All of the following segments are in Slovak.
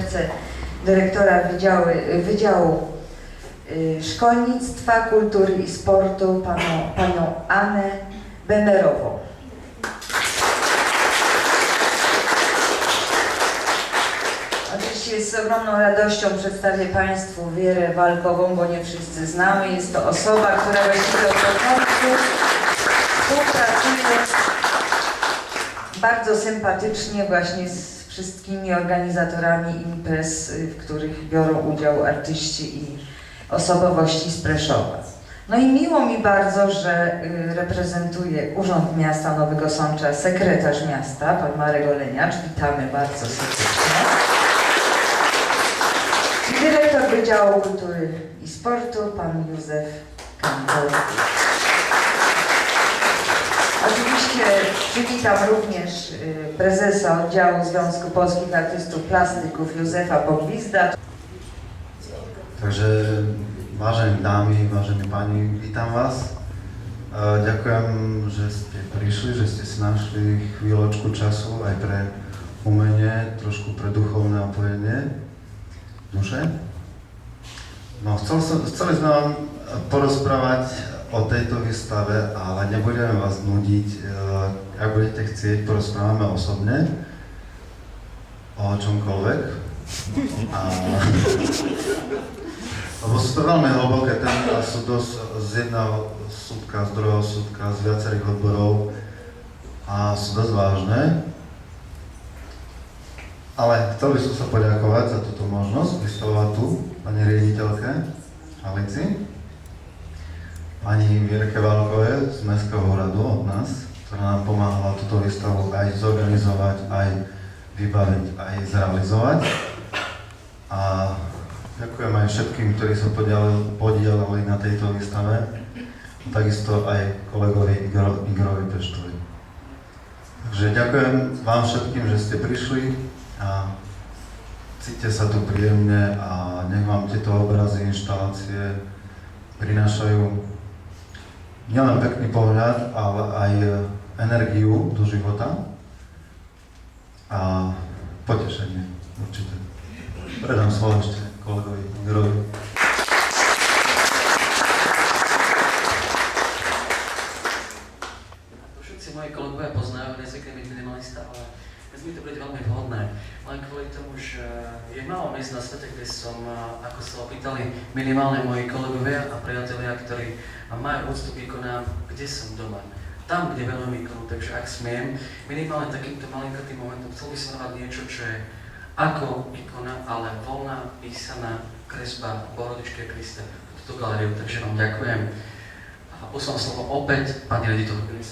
zastępcę dyrektora Wydziału, Wydziału Szkolnictwa, Kultury i Sportu, panią, panią Anę Bemerową. Oczywiście z ogromną radością przedstawię Państwu Wierę Walkową, bo nie wszyscy znamy. Jest to osoba, która właściwie od początku współpracuje bardzo sympatycznie właśnie z wszystkimi organizatorami imprez, y, w których biorą udział artyści i osobowości z Preszowa. No i miło mi bardzo, że y, reprezentuje Urząd Miasta Nowego Sącza sekretarz miasta, pan Marek Oleniacz. Witamy bardzo serdecznie. Dyrektor Wydziału Kultury i Sportu, pan Józef Kampol. Oczywiście przywitam również y, prezesa oddziału Związku Polskich Artystów Plastyków Józefa Bogwizda. Takže vážení dámy, vážení páni, vítam vás. E, ste prišli, že ste si našli času aj pre umenie, trošku pre duchovné opojenie duše. No, chcel som, chceli sme vám porozprávať o tejto výstave, ale nebudeme vás nudiť. E, Ak budete chcieť, porozprávame osobne o čomkoľvek. A lebo sú to veľmi hlboké témy a sú dosť z jedného súdka, z druhého súdka, z viacerých odborov a sú dosť vážne. Ale chcel by som sa poďakovať za túto možnosť vystavovať tu pani riaditeľke Alici, pani Vierke Válkové z Mestského úradu od nás, ktorá nám pomáhala túto výstavu aj zorganizovať, aj vybaviť, aj zrealizovať. A ďakujem aj všetkým, ktorí sa podielali, na tejto výstave. A takisto aj kolegovi Igor, Igorovi Peštovi. Takže ďakujem vám všetkým, že ste prišli a cíťte sa tu príjemne a nech vám tieto obrazy, inštalácie prinášajú nielen pekný pohľad, ale aj energiu do života a potešenie určite. Predám slovo ešte kolegovi Igorovi. To všetci moji kolegovia poznajú, nezvykne byť minimalista, ale dnes mi to bude veľmi vhodné. Len kvôli tomu, že je málo miest na svete, kde som, ako sa opýtali minimálne moji kolegovia a priatelia, ktorí majú úctu k ikonám, kde som doma. Tam, kde venujem ikonu, takže ak smiem, minimálne takýmto malinkatým momentom chcel by som dávať niečo, čo je ako ikona, ale voľná, písaná kresba Bohorodičky a Krista túto galériu, takže vám ďakujem. A poslam slovo opäť pani rediteľke, nech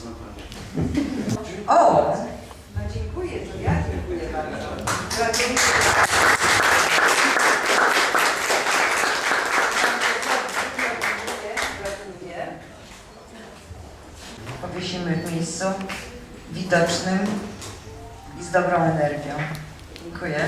miejscu widocznym i z dobrą energią. Dziękuję.